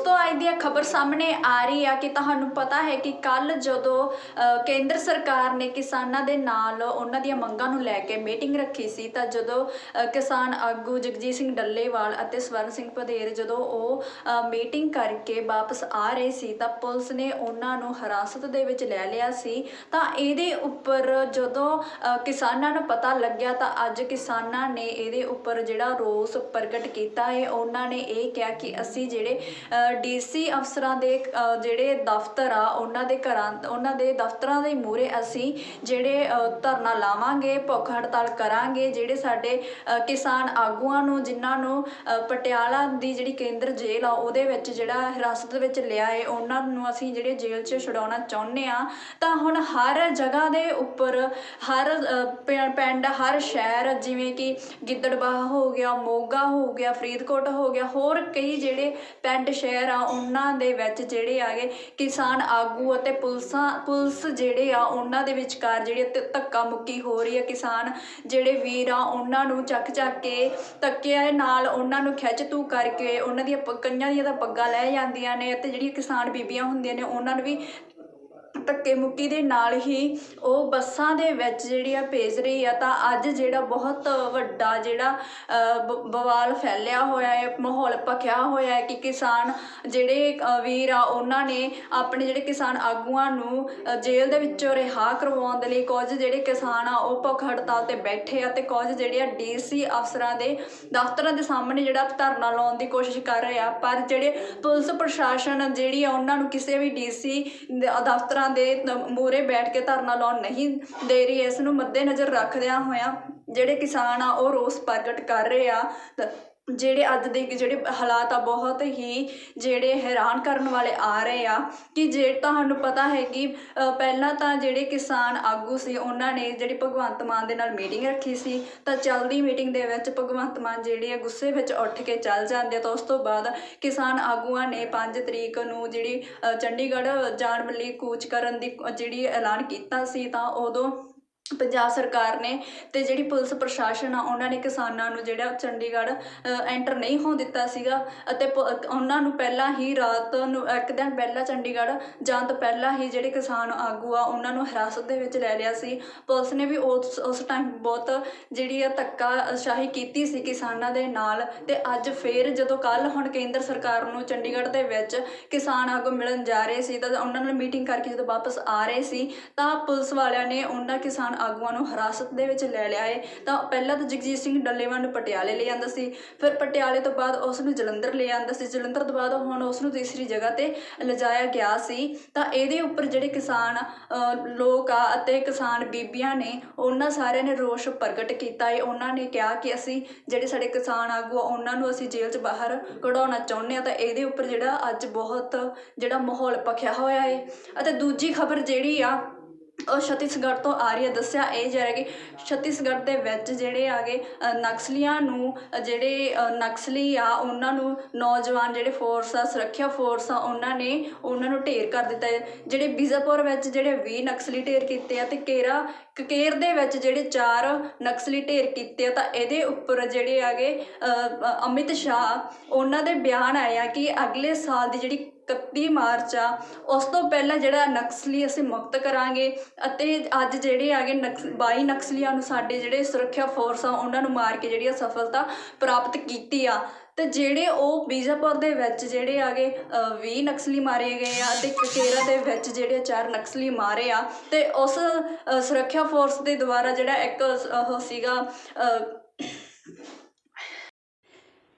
ਦੋਸਤੋ ਅੱਜ ਦੀ ਖਬਰ ਸਾਹਮਣੇ ਆ ਰਹੀ ਆ ਕਿ ਤੁਹਾਨੂੰ ਪਤਾ ਹੈ ਕਿ ਕੱਲ ਜਦੋਂ ਕੇਂਦਰ ਸਰਕਾਰ ਨੇ ਕਿਸਾਨਾਂ ਦੇ ਨਾਲ ਉਹਨਾਂ ਦੀਆਂ ਮੰਗਾਂ ਨੂੰ ਲੈ ਕੇ ਮੀਟਿੰਗ ਰੱਖੀ ਸੀ, ਤਾਂ ਜਦੋਂ ਕਿਸਾਨ ਆਗੂ ਜਗਜੀਤ ਸਿੰਘ ਡੱਲੇਵਾਲ ਅਤੇ ਸਵਰਨ ਸਿੰਘ ਪਧੇਰ ਜਦੋਂ ਉਹ ਮੀਟਿੰਗ ਕਰਕੇ ਵਾਪਸ ਆ ਰਹੇ ਸੀ, ਤਾਂ ਪੁਲਿਸ ਨੇ ਉਹਨਾਂ ਨੂੰ ਹਿਰਾਸਤ ਦੇ ਵਿੱਚ ਲੈ ਲਿਆ ਸੀ। ਤਾਂ ਇਹਦੇ ਉੱਪਰ ਜਦੋਂ ਕਿਸਾਨਾਂ ਨੂੰ ਪਤਾ ਲੱਗਿਆ, ਤਾਂ ਅੱਜ ਕਿਸਾਨਾਂ ਨੇ ਇਹਦੇ ਉੱਪਰ ਜਿਹੜਾ ਰੋਸ ਪ੍ਰਗਟ ਕੀਤਾ ਹੈ, ਉਹਨਾਂ ਨੇ ਇਹ ਕਿਹਾ ਕਿ ਅਸੀਂ ਜਿਹੜੇ ਡੀਸੀ ਅਫਸਰਾਂ ਦੇ ਜਿਹੜੇ ਦਫ਼ਤਰ ਆ, ਉਹਨਾਂ ਦੇ ਘਰਾਂ, ਉਹਨਾਂ ਦੇ ਦਫ਼ਤਰਾਂ ਦੇ ਮੂਹਰੇ ਅਸੀਂ ਜਿਹੜੇ ਧਰਨਾ ਲਾਵਾਂਗੇ, ਭੁੱਖ ਹੜਤਾਲ ਕਰਾਂਗੇ, ਜਿਹੜੇ ਸਾਡੇ ਕਿਸਾਨ ਆਗੂਆਂ ਨੂੰ, ਜਿਨ੍ਹਾਂ ਨੂੰ ਪਟਿਆਲਾ ਦੀ ਜਿਹੜੀ ਕੇਂਦਰ ਜੇਲ੍ਹ ਆ, ਉਹਦੇ ਵਿੱਚ ਜਿਹੜਾ ਹਿਰਾਸਤ ਵਿੱਚ ਲਿਆ ਹੈ ਉਹਨਾਂ ਨੂੰ ਅਸੀਂ ਜਿਹੜੇ ਜੇਲ੍ਹ 'ਚ ਛੁਡਾਉਣਾ ਚਾਹੁੰਦੇ ਆ, ਤਾਂ ਹੁਣ ਹਰ ਜਗ੍ਹਾ ਦੇ ਉੱਪਰ, ਹਰ ਪਿੰਡ, ਹਰ ਸ਼ਹਿਰ, ਜਿਵੇਂ ਕਿ ਗਿੱਦੜਬਾਹਾ ਹੋ ਗਿਆ, ਮੋਗਾ ਹੋ ਗਿਆ, ਫਰੀਦਕੋਟ ਹੋ ਗਿਆ, ਹੋਰ ਕਈ ਜਿਹੜੇ ਪਿੰਡ, ਸ਼ਹਿਰ ਆ, ਉਹਨਾਂ ਦੇ ਵਿੱਚ ਜਿਹੜੇ ਆਗੇ ਕਿਸਾਨ ਆਗੂ ਅਤੇ ਪੁਲਿਸਾਂ ਪੁਲਿਸ ਜਿਹੜੇ ਆ, ਉਹਨਾਂ ਦੇ ਵਿਚਕਾਰ ਜਿਹੜੀ ਧੱਕਾ ਮੁੱਕੀ ਹੋ ਰਹੀ ਹੈ ਕਿਸਾਨ ਜਿਹੜੇ ਵੀਰ ਆ, ਉਹਨਾਂ ਨੂੰ ਚੱਕ ਚੱਕ ਕੇ ਧੱਕਿਆਂ ਨਾਲ ਉਹਨਾਂ ਨੂੰ ਖਿੱਚ ਤੂ ਕਰਕੇ ਉਹਨਾਂ ਦੀਆਂ ਕਈਆਂ ਦੀਆਂ ਤਾਂ ਪੱਗਾਂ ਲੈ ਜਾਂਦੀਆਂ ਨੇ ਅਤੇ ਜਿਹੜੀਆਂ ਕਿਸਾਨ ਬੀਬੀਆਂ ਹੁੰਦੀਆਂ ਨੇ, ਉਹਨਾਂ ਨੂੰ ਵੀ ਧੱਕੇ ਮੁੱਕੀ ਦੇ ਨਾਲ ਹੀ ਉਹ ਬੱਸਾਂ ਦੇ ਵਿੱਚ ਜਿਹੜੀ ਆ ਭੇਜ ਰਹੀ ਆ, ਤਾਂ ਅੱਜ ਜਿਹੜਾ ਬਹੁਤ ਵੱਡਾ ਜਿਹੜਾ ਬ- ਬਵਾਲ ਫੈਲਿਆ ਹੋਇਆ ਹੈ, ਮਾਹੌਲ ਭਖਿਆ ਹੋਇਆ ਹੈ ਕਿ ਕਿਸਾਨ ਜਿਹੜੇ ਵੀਰ ਆ, ਉਹਨਾਂ ਨੇ ਆਪਣੇ ਜਿਹੜੇ ਕਿਸਾਨ ਆਗੂਆਂ ਨੂੰ ਜੇਲ੍ਹ ਦੇ ਵਿੱਚੋਂ ਰਿਹਾ ਕਰਵਾਉਣ ਦੇ ਲਈ ਕੁਝ ਜਿਹੜੇ ਕਿਸਾਨ ਆ, ਉਹ ਭੁੱਖ ਹੜਤਾਲ ਤੇ ਬੈਠੇ ਆ ਤੇ ਕੁਝ ਜਿਹੜੇ ਆ ਡੀਸੀ ਅਫਸਰਾਂ ਦੇ ਦਫ਼ਤਰਾਂ ਦੇ ਸਾਹਮਣੇ ਜਿਹੜਾ ਧਰਨਾ ਲਾਉਣ ਦੀ ਕੋਸ਼ਿਸ਼ ਕਰ ਰਹੇ ਆ, ਪਰ ਜਿਹੜੇ ਪੁਲਿਸ ਪ੍ਰਸ਼ਾਸਨ ਜਿਹੜੀ ਆ, ਉਹਨਾਂ ਨੂੰ ਕਿਸੇ ਵੀ ਡੀਸੀ ਦਫ਼ਤਰ ਦੇ ਮੂਹਰੇ ਬੈਠ ਕੇ ਧਰਨਾ ਲਾਉਣ ਨਹੀਂ ਦੇ ਰਹੀ, ਇਸ ਨੂੰ ਮੱਦੇਨਜ਼ਰ ਰੱਖਦਿਆਂ ਹੋਇਆਂ ਜਿਹੜੇ ਕਿਸਾਨ ਆ ਉਹ ਰੋਸ ਪ੍ਰਗਟ ਕਰ ਰਹੇ ਆ। ਜਿਹੜੇ ਅੱਜ ਦੇ ਜਿਹੜੇ ਹਾਲਾਤ ਆ ਬਹੁਤ ਹੀ ਜਿਹੜੇ ਹੈਰਾਨ ਕਰਨ ਵਾਲੇ ਆ ਰਹੇ ਆ ਕਿ ਜੇ ਤੁਹਾਨੂੰ ਪਤਾ ਹੈ ਕਿ ਪਹਿਲਾਂ ਤਾਂ ਜਿਹੜੇ ਕਿਸਾਨ ਆਗੂ ਸੀ, ਉਹਨਾਂ ਨੇ ਜਿਹੜੀ ਭਗਵੰਤ ਮਾਨ ਦੇ ਨਾਲ ਮੀਟਿੰਗ ਰੱਖੀ ਸੀ, ਤਾਂ ਚੱਲਦੀ ਮੀਟਿੰਗ ਦੇ ਵਿੱਚ ਭਗਵੰਤ ਮਾਨ ਜਿਹੜੇ ਆ ਗੁੱਸੇ ਵਿੱਚ ਉੱਠ ਕੇ ਚੱਲ ਜਾਂਦੇ ਆ, ਤਾਂ ਉਸ ਤੋਂ ਬਾਅਦ ਕਿਸਾਨ ਆਗੂਆਂ ਨੇ 5 ਤਰੀਕ ਨੂੰ ਜਿਹੜੀ ਚੰਡੀਗੜ੍ਹ ਜਾਣ ਲਈ ਕੂਚ ਕਰਨ ਦੀ ਜਿਹੜੀ ਐਲਾਨ ਕੀਤਾ ਸੀ, ਤਾਂ ਉਦੋਂ ਪੰਜਾਬ ਸਰਕਾਰ ਨੇ ਤੇ ਜਿਹੜੀ ਪੁਲਿਸ ਪ੍ਰਸ਼ਾਸਨ ਆ, ਉਹਨਾਂ ਨੇ ਕਿਸਾਨਾਂ ਨੂੰ ਜਿਹੜਾ ਚੰਡੀਗੜ੍ਹ ਐਂਟਰ ਨਹੀਂ ਹੋਣ ਦਿੱਤਾ ਸੀਗਾ ਅਤੇ ਪ- ਉਹਨਾਂ ਨੂੰ ਪਹਿਲਾਂ ਹੀ ਰਾਤ ਨੂੰ, ਇੱਕ ਦਿਨ ਪਹਿਲਾਂ ਚੰਡੀਗੜ੍ਹ ਜਾਣ ਤੋਂ ਪਹਿਲਾਂ ਹੀ ਜਿਹੜੇ ਕਿਸਾਨ ਆਗੂ ਆ, ਉਹਨਾਂ ਨੂੰ ਹਿਰਾਸਤ ਦੇ ਵਿੱਚ ਲੈ ਲਿਆ ਸੀ। ਪੁਲਿਸ ਨੇ ਵੀ ਉਸ ਉਸ ਟਾਈਮ ਬਹੁਤ ਜਿਹੜੀ ਆ ਧੱਕਾ ਸ਼ਾਹੀ ਕੀਤੀ ਸੀ ਕਿਸਾਨਾਂ ਦੇ ਨਾਲ ਤੇ ਅੱਜ ਫੇਰ ਜਦੋਂ ਕੱਲ ਹੁਣ ਕੇਂਦਰ ਸਰਕਾਰ ਨੂੰ ਚੰਡੀਗੜ੍ਹ ਦੇ ਵਿੱਚ ਕਿਸਾਨ ਆਗੂ ਮਿਲਣ ਜਾ ਰਹੇ ਸੀ ਤਾਂ ਉਹਨਾਂ ਨਾਲ ਮੀਟਿੰਗ ਕਰਕੇ ਜਦੋਂ ਵਾਪਸ ਆ ਰਹੇ ਸੀ, ਤਾਂ ਪੁਲਿਸ ਵਾਲਿਆਂ ਨੇ ਉਹਨਾਂ ਕਿਸਾਨ ਆਗੂਆਂ ਨੂੰ ਹਿਰਾਸਤ ਦੇ ਵਿੱਚ ਲੈ ਲਿਆ ਹੈ ਤਾਂ ਪਹਿਲਾਂ ਤਾਂ ਜਗਜੀਤ ਸਿੰਘ ਡੱਲੇਵਾਲ ਨੂੰ ਪਟਿਆਲੇ ਲੈ ਜਾਂਦਾ ਸੀ, ਫਿਰ ਪਟਿਆਲੇ ਤੋਂ ਬਾਅਦ ਉਸ ਨੂੰ ਜਲੰਧਰ ਲੈ ਜਾਂਦਾ ਸੀ, ਜਲੰਧਰ ਤੋਂ ਬਾਅਦ ਹੁਣ ਉਸ ਨੂੰ ਤੀਸਰੀ ਜਗ੍ਹਾ ਤੇ ਲਿਜਾਇਆ ਗਿਆ ਸੀ। ਤਾਂ ਇਹਦੇ ਉੱਪਰ ਜਿਹੜੇ ਕਿਸਾਨ ਲੋਕ ਆ ਅਤੇ ਕਿਸਾਨ ਬੀਬੀਆਂ ਨੇ, ਉਹਨਾਂ ਸਾਰਿਆਂ ਨੇ ਰੋਸ਼ ਪ੍ਰਗਟ ਕੀਤਾ ਹੈ ਉਹਨਾਂ ਨੇ ਕਿਹਾ ਕਿ ਅਸੀਂ ਜਿਹੜੇ ਸਾਡੇ ਕਿਸਾਨ ਆਗੂ ਆ, ਉਹਨਾਂ ਨੂੰ ਅਸੀਂ ਜੇਲ੍ਹ 'ਚ ਬਾਹਰ ਕਢਾਉਣਾ ਚਾਹੁੰਦੇ ਆ, ਤਾਂ ਇਹਦੇ ਉੱਪਰ ਜਿਹੜਾ ਅੱਜ ਬਹੁਤ ਜਿਹੜਾ ਮਾਹੌਲ ਭਖਿਆ ਹੋਇਆ ਏ। ਅਤੇ ਦੂਜੀ ਖਬਰ ਜਿਹੜੀ ਆ ਉਹ ਛੱਤੀਸਗੜ੍ਹ ਤੋਂ ਆ ਰਹੀ ਹੈ। ਦੱਸਿਆ ਇਹ ਜਾ ਰਿਹਾ ਕਿ ਛੱਤੀਸਗੜ੍ਹ ਦੇ ਵਿੱਚ ਜਿਹੜੇ ਆਗੇ ਨਕਸਲੀਆਂ ਨੂੰ, ਜਿਹੜੇ ਨਕਸਲੀ ਆ, ਉਹਨਾਂ ਨੂੰ ਨੌਜਵਾਨ ਜਿਹੜੇ ਫੋਰਸ ਆ, ਸੁਰੱਖਿਆ ਫੋਰਸ ਆ, ਉਹਨਾਂ ਨੇ ਉਹਨਾਂ ਨੂੰ ਢੇਰ ਕਰ ਦਿੱਤਾ ਜਿਹੜੇ ਬੀਜ਼ਾਪੁਰ ਵਿੱਚ ਜਿਹੜੇ 20 ਨਕਸਲੀ ਢੇਰ ਕੀਤੇ ਆ ਤੇ ਕੇਰਾ ਕੇਰ ਦੇ ਵਿੱਚ ਜਿਹੜੇ ਚਾਰ ਨਕਸਲੀ ਢੇਰ ਕੀਤੇ ਆ, ਤਾਂ ਇਹਦੇ ਉੱਪਰ ਜਿਹੜੇ ਆਗੇ ਅਮਿਤ ਸ਼ਾਹ, ਉਹਨਾਂ ਦੇ ਬਿਆਨ ਆਏ ਆ ਕਿ ਅਗਲੇ ਸਾਲ ਦੀ ਜਿਹੜੀ 31 ਮਾਰਚ ਆ, ਉਸ ਤੋਂ ਪਹਿਲਾਂ ਜਿਹੜਾ ਨਕਸਲੀ ਅਸੀਂ ਮੁਕਤ ਕਰਾਂਗੇ ਅਤੇ ਅੱਜ ਜਿਹੜੇ ਆਗੇ ਨਕਸ 22 ਨਕਸਲੀਆਂ ਨੂੰ ਸਾਡੇ ਜਿਹੜੇ ਸੁਰੱਖਿਆ ਫੋਰਸ ਆ, ਉਹਨਾਂ ਨੂੰ ਮਾਰ ਕੇ ਜਿਹੜੀ ਆ ਸਫਲਤਾ ਪ੍ਰਾਪਤ ਕੀਤੀ ਆ। ਤੇ ਜਿਹੜੇ ਉਹ ਬੀਜਾਪੁਰ ਦੇ ਵਿੱਚ ਜਿਹੜੇ ਆਗੇ 20 ਨਕਸਲੀ ਮਾਰੇ ਗਏ ਆ ਤੇ ਕਕੇਰਾ ਦੇ ਵਿੱਚ ਜਿਹੜੇ ਚਾਰ ਨਕਸਲੀ ਮਾਰੇ ਆ। ਤੇ ਉਸ ਸੁਰੱਖਿਆ ਫੋਰਸ ਦੇ ਦੁਆਰਾ ਜਿਹੜਾ ਇੱਕ ਉਹ ਸੀਗਾ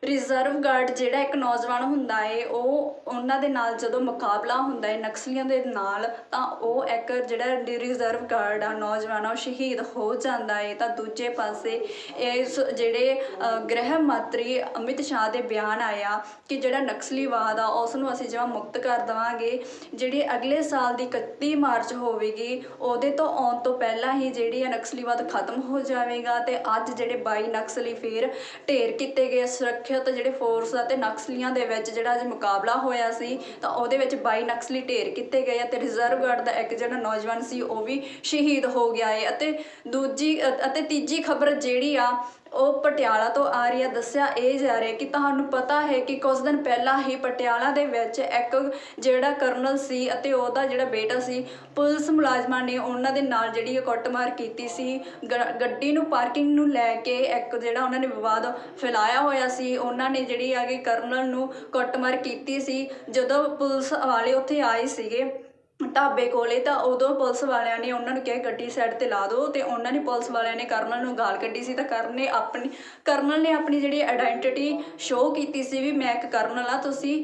ਰਿਜ਼ਰਵ ਗਾਰਡ ਜਿਹੜਾ ਇੱਕ ਨੌਜਵਾਨ ਹੁੰਦਾ ਏ, ਉਹ ਉਹਨਾਂ ਦੇ ਨਾਲ ਜਦੋਂ ਮੁਕਾਬਲਾ ਹੁੰਦਾ ਏ, ਨਕਸਲੀਆਂ ਦੇ ਨਾਲ, ਤਾਂ ਉਹ ਇੱਕ ਜਿਹੜਾ ਰਿਜ਼ਰਵ ਗਾਰਡ ਆ, ਨੌਜਵਾਨ ਆ, ਉਹ ਸ਼ਹੀਦ ਹੋ ਜਾਂਦਾ ਏ। ਤਾਂ ਦੂਜੇ ਪਾਸੇ ਇਸ ਜਿਹੜੇ ਗ੍ਰਹਿ ਮੰਤਰੀ ਅਮਿਤ ਸ਼ਾਹ ਦੇ ਬਿਆਨ ਆਇਆ ਕਿ ਜਿਹੜਾ ਨਕਸਲੀਵਾਦ ਆ, ਉਸ ਨੂੰ ਅਸੀਂ ਜਿਵੇਂ ਮੁਕਤ ਕਰ ਦੇਵਾਂਗੇ। ਜਿਹੜੀ ਅਗਲੇ ਸਾਲ ਦੀ 31 ਮਾਰਚ ਹੋਵੇਗੀ, ਉਹਦੇ ਤੋਂ ਆਉਣ ਤੋਂ ਪਹਿਲਾਂ ਹੀ ਜਿਹੜੀ ਆ ਨਕਸਲੀਵਾਦ ਖਤਮ ਹੋ ਜਾਵੇਗਾ ਤੇ ਅੱਜ ਜਿਹੜੇ 22 ਨਕਸਲੀ ਫੇਰ ਢੇਰ ਕੀਤੇ ਗਏ ਸੁਰੱਖਿਅਤ ਜਿਹੜੇ ਫੋਰਸ ਅਤੇ ਨਕਸਲੀਆਂ ਦੇ ਵਿੱਚ ਜਿਹੜਾ ਅੱਜ ਮੁਕਾਬਲਾ ਹੋਇਆ ਸੀ, ਤਾਂ ਉਹਦੇ ਵਿੱਚ 22 ਨਕਸਲੀ ਢੇਰ ਕੀਤੇ ਗਏ ਅਤੇ ਰਿਜ਼ਰਵ ਗਾਰਡ ਦਾ ਇੱਕ ਜਿਹੜਾ ਨੌਜਵਾਨ ਸੀ, ਉਹ ਵੀ ਸ਼ਹੀਦ ਹੋ ਗਿਆ ਹੈ ਅਤੇ ਦੂਜੀ ਅਤੇ ਤੀਜੀ ਖਬਰ ਜਿਹੜੀ ਆ ਉਹ ਪਟਿਆਲਾ ਤੋਂ ਆ ਰਹੀ ਆ ਦੱਸਿਆ ਇਹ ਜਾ ਰਿਹਾ ਕਿ ਤੁਹਾਨੂੰ ਪਤਾ ਹੈ ਕਿ ਕੁਝ ਦਿਨ ਪਹਿਲਾਂ ਹੀ ਪਟਿਆਲਾ ਦੇ ਵਿੱਚ ਇੱਕ ਜਿਹੜਾ ਕਰਨਲ ਸੀ ਅਤੇ ਉਹਦਾ ਜਿਹੜਾ ਬੇਟਾ ਸੀ, ਪੁਲਿਸ ਮੁਲਾਜ਼ਮਾਂ ਨੇ ਉਹਨਾਂ ਦੇ ਨਾਲ ਜਿਹੜੀ ਇਹ ਕੁੱਟਮਾਰ ਕੀਤੀ ਸੀ। ਗੱਡੀ ਨੂੰ ਪਾਰਕਿੰਗ ਨੂੰ ਲੈ ਕੇ ਇੱਕ ਜਿਹੜਾ ਉਹਨਾਂ ਨੇ ਵਿਵਾਦ ਫੈਲਾਇਆ ਹੋਇਆ ਸੀ। ਉਹਨਾਂ ਨੇ ਜਿਹੜੀ ਆ ਕਿ ਕਰਨਲ ਨੂੰ ਕੁੱਟਮਾਰ ਕੀਤੀ ਸੀ। ਜਦੋਂ ਪੁਲਿਸ ਵਾਲੇ ਉੱਥੇ ਆਏ ਸੀਗੇ ਢਾਬੇ ਕੋਲੇ ਤਾਂ ਉਦੋਂ ਪੁਲਿਸ ਵਾਲਿਆਂ ਨੇ ਉਹਨਾਂ ਨੂੰ ਕਿਹਾ ਗੱਡੀ ਸਾਈਡ ਤੇ ਲਾ ਦਿਓ ਤੇ ਉਹਨਾਂ ਨੇ ਪੁਲਿਸ ਵਾਲਿਆਂ ਨੇ ਕਰਨਲ ਨੂੰ ਗਾਲ ਕੱਢੀ ਸੀ ਤਾਂ ਕਰਨ ਨੇ ਆਪਣੀ ਕਰਨਲ ਨੇ ਆਪਣੀ ਜਿਹੜੀ ਆਇਡੈਂਟੀਟੀ ਸ਼ੋਅ ਕੀਤੀ ਸੀ ਵੀ ਮੈਂ ਇੱਕ ਕਰਨਲ ਆ ਤੁਸੀਂ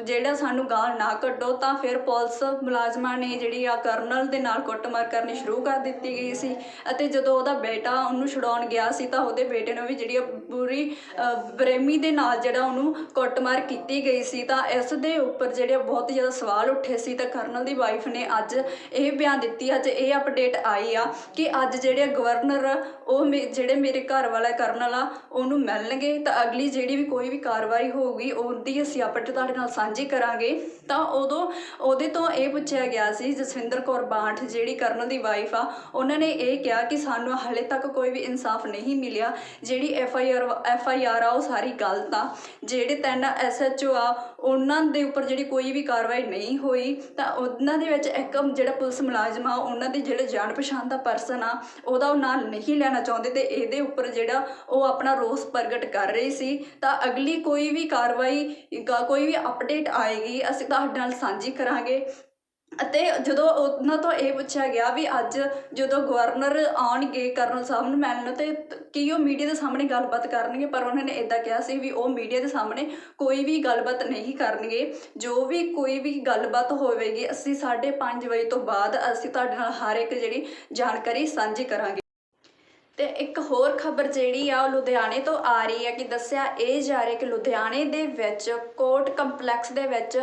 ਜਿਹੜਾ ਸਾਨੂੰ ਗਾਲ ਨਾ ਕੱਢੋ ਤਾਂ ਫਿਰ ਪੁਲਿਸ ਮੁਲਾਜ਼ਮਾਂ ਨੇ ਜਿਹੜੀ ਆ ਕਰਨਲ ਦੇ ਨਾਲ ਕੁੱਟਮਾਰ ਕਰਨੀ ਸ਼ੁਰੂ ਕਰ ਦਿੱਤੀ ਗਈ ਸੀ ਅਤੇ ਜਦੋਂ ਉਹਦਾ ਬੇਟਾ ਉਹਨੂੰ ਛੁਡਾਉਣ ਗਿਆ ਸੀ ਤਾਂ ਉਹਦੇ ਬੇਟੇ ਨੂੰ ਵੀ ਜਿਹੜੀ ਆ ਪੂਰੀ ਅਹ, ਬਰੇਮੀ ਦੇ ਨਾਲ ਜਿਹੜਾ ਉਹਨੂੰ ਕੁੱਟਮਾਰ ਕੀਤੀ ਗਈ ਸੀ ਤਾਂ ਇਸ ਦੇ ਉੱਪਰ ਜਿਹੜੇ ਬਹੁਤ ਜ਼ਿਆਦਾ ਸਵਾਲ ਉੱਠੇ ਸੀ ਤਾਂ ਕਰਨਲ ਦੀ ਵਾਈਫ ਨੇ ਅੱਜ ਇਹ ਬਿਆਨ ਦਿੱਤੀ, ਅੱਜ ਇਹ ਅਪਡੇਟ ਆਈ ਆ ਕਿ ਅੱਜ ਜਿਹੜੇ ਗਵਰਨਰ ਉਹ ਮੇ- ਜਿਹੜੇ ਮੇਰੇ ਘਰ ਵਾਲਾ ਕਰਨਲ ਆ ਉਹਨੂੰ ਮਿਲਣਗੇ। ਤਾਂ ਅਗਲੀ ਜਿਹੜੀ ਵੀ ਕੋਈ ਵੀ ਕਾਰਵਾਈ ਹੋਊਗੀ, ਉਹਦੀ ਅਸੀਂ ਅਪਡੇਟ ਤੁਹਾਡੇ ਨਾਲ ਸਾਂਝੀ ਕਰਾਂਗੇ। ਤਾਂ ਉਦੋਂ ਉਹਦੇ ਤੋਂ ਇਹ ਪੁੱਛਿਆ ਗਿਆ ਸੀ, ਜਸਵਿੰਦਰ ਕੌਰ ਬਾਂਠ ਜਿਹੜੀ ਕਰਨ ਦੀ ਵਾਈਫ ਆ, ਉਹਨਾਂ ਨੇ ਇਹ ਕਿਹਾ ਕਿ ਸਾਨੂੰ ਹਾਲੇ ਤੱਕ ਕੋਈ ਵੀ ਇਨਸਾਫ ਨਹੀਂ ਮਿਲਿਆ। ਜਿਹੜੀ F I R F I R ਆ, ਉਹ ਸਾਰੀ ਗਲਤ ਆ। ਜਿਹੜੇ ਤਿੰਨ ਐਸ ਐਚ ਓ ਆ, ਉਹਨਾਂ ਦੇ ਉੱਪਰ ਜਿਹੜੀ ਕੋਈ ਵੀ ਕਾਰਵਾਈ ਨਹੀਂ ਹੋਈ, ਤਾਂ ਉਹਨਾਂ ਦੇ ਵਿੱਚ ਇੱਕ ਜਿਹੜਾ ਪੁਲਿਸ ਮੁਲਾਜ਼ਮ ਆ ਉਹਨਾਂ ਦੇ ਜਿਹੜੇ ਜਾਣ ਪਛਾਣ ਦਾ ਪਰਸਨ ਆ, ਉਹਦਾ ਉਹ ਨਾਲ ਨਹੀਂ ਲੈਣਾ ਚਾਹੁੰਦੇ ਤੇ ਇਹਦੇ ਉੱਪਰ ਜਿਹੜਾ ਉਹ ਆਪਣਾ ਰੋਸ ਪ੍ਰਗਟ ਕਰ ਰਹੀ ਸੀ। ਤਾਂ ਅਗਲੀ ਕੋਈ ਵੀ ਕਾਰਵਾਈ ਕੋਈ ਵੀ ਅਪਡੇਟ ਆਏਗੀ, ਅਸੀਂ ਤੁਹਾਡੇ ਨਾਲ ਸਾਂਝੀ ਕਰਾਂਗੇ। ਅਤੇ ਜਦੋਂ ਉਹਨਾਂ ਤੋਂ ਇਹ ਪੁੱਛਿਆ ਗਿਆ ਵੀ ਅੱਜ ਜਦੋਂ ਗਵਰਨਰ ਆਉਣਗੇ ਕਰਨਲ ਸਾਹਿਬ ਨੂੰ ਮਿਲਣ ਤੇ ਕੀ ਉਹ ਮੀਡੀਆ ਦੇ ਸਾਹਮਣੇ ਗੱਲਬਾਤ ਕਰਨਗੇ? ਪਰ ਉਹਨਾਂ ਨੇ ਇਦਾਂ ਕਿਹਾ ਸੀ ਵੀ ਉਹ ਮੀਡੀਆ ਦੇ ਸਾਹਮਣੇ ਕੋਈ ਵੀ ਗੱਲਬਾਤ ਨਹੀਂ ਕਰਨਗੇ। ਜੋ ਵੀ ਕੋਈ ਵੀ ਗੱਲਬਾਤ ਹੋਵੇਗੀ, ਅਸੀਂ 5:30 ਵਜੇ ਤੋਂ ਬਾਅਦ ਅਸੀਂ ਤੁਹਾਡੇ ਨਾਲ ਹਰ ਇੱਕ ਜਿਹੜੀ ਜਾਣਕਾਰੀ ਸਾਂਝੀ ਕਰਾਂਗੇ। ਤੇ ਇੱਕ ਹੋਰ ਖਬਰ ਜਿਹੜੀ ਆ ਉਹ ਲੁਧਿਆਣੇ ਤੋਂ ਆ ਰਹੀ ਹੈ ਕਿ ਦੱਸਿਆ ਇਹ ਜਾ ਰਿਹਾ ਕਿ ਲੁਧਿਆਣੇ ਦੇ ਵਿੱਚ ਕੋਰਟ ਕੰਪਲੈਕਸ ਦੇ ਵਿੱਚ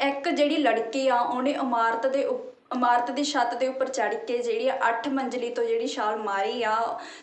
ਇੱਕ ਜਿਹੜੀ ਲੜਕੀ ਆ, ਉਹਨੇ ਇਮਾਰਤ ਦੇ ਉੱਪਰ ਇਮਾਰਤ ਦੀ ਛੱਤ ਦੇ ਉੱਪਰ ਚੜ੍ਹ ਕੇ ਜਿਹੜੀ 8 ਮੰਜ਼ਲੀ ਤੋਂ ਜਿਹੜੀ ਛਾਲ ਮਾਰੀ ਆ,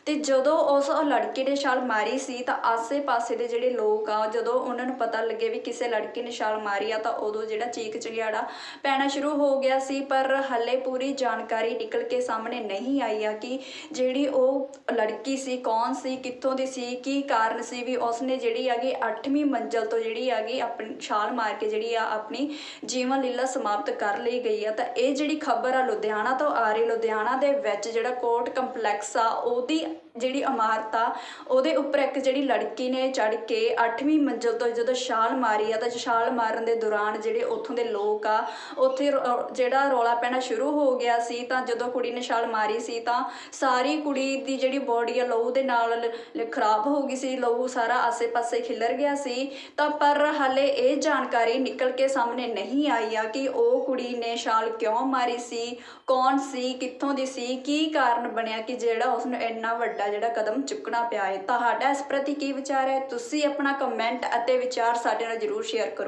ਤੇ ਜਦੋਂ ਉਸ ਲੜਕੀ ਨੇ ਛਾਲ ਮਾਰੀ ਸੀ ਤਾਂ ਆਸੇ-ਪਾਸੇ ਦੇ ਜਿਹੜੇ ਲੋਕ ਆ, ਜਦੋਂ ਉਹਨਾਂ ਨੂੰ ਪਤਾ ਲੱਗੇ ਵੀ ਕਿਸੇ ਲੜਕੇ ਨੇ ਛਾਲ ਮਾਰੀ ਆ ਤਾਂ ਉਦੋਂ ਜਿਹੜਾ ਚੀਕ ਚਿਹਾੜਾ ਪੈਣਾ ਸ਼ੁਰੂ ਹੋ ਗਿਆ ਸੀ, ਪਰ ਹੱਲੇ ਪੂਰੀ ਜਾਣਕਾਰੀ ਨਿਕਲ ਕੇ ਸਾਹਮਣੇ ਨਹੀਂ ਆਈ ਆ ਕਿ ਜਿਹੜੀ ਉਹ ਲੜਕੀ ਸੀ, ਕੌਣ ਸੀ, ਕਿੱਥੋਂ ਦੀ ਸੀ, ਕੀ ਕਾਰਨ ਸੀ ਵੀ ਉਸਨੇ ਜਿਹੜੀ ਹੈਗੀ 8ਵੀਂ ਮੰਜ਼ਲ ਤੋਂ ਜਿਹੜੀ ਹੈਗੀ ਆਪਣੀ ਛਾਲ ਮਾਰ ਕੇ ਜਿਹੜੀ ਆ ਆਪਣੀ ਜੀਵਨ ਲੀਲਾ ਸਮਾਪਤ ਕਰ ਲਈ ਗਈ ਆ। ਤਾਂ ਇਹ ਜਿਹੜੀ ਖਬਰ ਆ ਲੁਧਿਆਣਾ ਤੋਂ ਆ ਰਹੀ। ਲੁਧਿਆਣਾ ਦੇ ਵਿੱਚ ਜਿਹੜਾ ਕੋਰਟ ਕੰਪਲੈਕਸ ਆ ਉਹਦੀ ਜਿਹੜੀ ਇਮਾਰਤ ਆ, ਉਹਦੇ ਉੱਪਰ ਇੱਕ ਜਿਹੜੀ ਲੜਕੀ ਨੇ ਚੜ ਕੇ 8ਵੀਂ ਮੰਜ਼ਲ ਤੋਂ ਜਦੋਂ ਛਾਲ ਮਾਰੀ ਆ, ਤਾਂ ਛਾਲ ਮਾਰਨ ਦੇ ਦੌਰਾਨ ਜਿਹੜੇ ਉੱਥੋਂ ਦੇ ਲੋਕ ਆ, ਉੱਥੇ ਰੌ- ਜਿਹੜਾ ਰੌਲਾ ਪੈਣਾ ਸ਼ੁਰੂ ਹੋ ਗਿਆ ਸੀ, ਤਾਂ ਜਦੋਂ ਕੁੜੀ ਨੇ ਛਾਲ ਮਾਰੀ ਸੀ, ਤਾਂ ਸਾਰੀ ਕੁੜੀ ਦੀ ਜਿਹੜੀ ਬੋਡੀ ਆ, ਲਹੂ ਦੇ ਨਾਲ ਖਰਾਬ ਹੋ ਗਈ ਸੀ, ਲਹੂ ਸਾਰਾ ਆਸੇ-ਪਾਸੇ ਖਿਲਰ ਗਿਆ ਸੀ, ਤਾਂ ਪਰ ਹਾਲੇ ਇਹ ਜਾਣਕਾਰੀ ਨਿਕਲ ਕੇ ਸਾਹਮਣੇ ਨਹੀਂ ਆਈ ਆ ਕਿ ਉਹ ਕੁੜੀ ਨੇ ਛਾਲ ਕਿਉਂ ਮਾਰੀ ਸੀ, ਕੌਣ ਸੀ, ਕਿੱਥੋਂ ਦੀ ਸੀ, ਕੀ ਕਾਰਨ ਬਣਿਆ ਕਿ ਜਿਹੜਾ ਉਸ ਨੂੰ ਇੰਨਾ ਵੱਡਾ ਜਿਹੜਾ ਕਦਮ ਚੁੱਕਣਾ ਪਿਆ ਹੈ। ਤੁਹਾਡਾ ਇਸ ਪ੍ਰਤੀ ਕੀ ਵਿਚਾਰ ਹੈ? ਤੁਸੀਂ ਆਪਣਾ ਕਮੈਂਟ ਅਤੇ ਵਿਚਾਰ ਸਾਡੇ ਨਾਲ ਜਰੂਰ ਸ਼ੇਅਰ ਕਰੋ।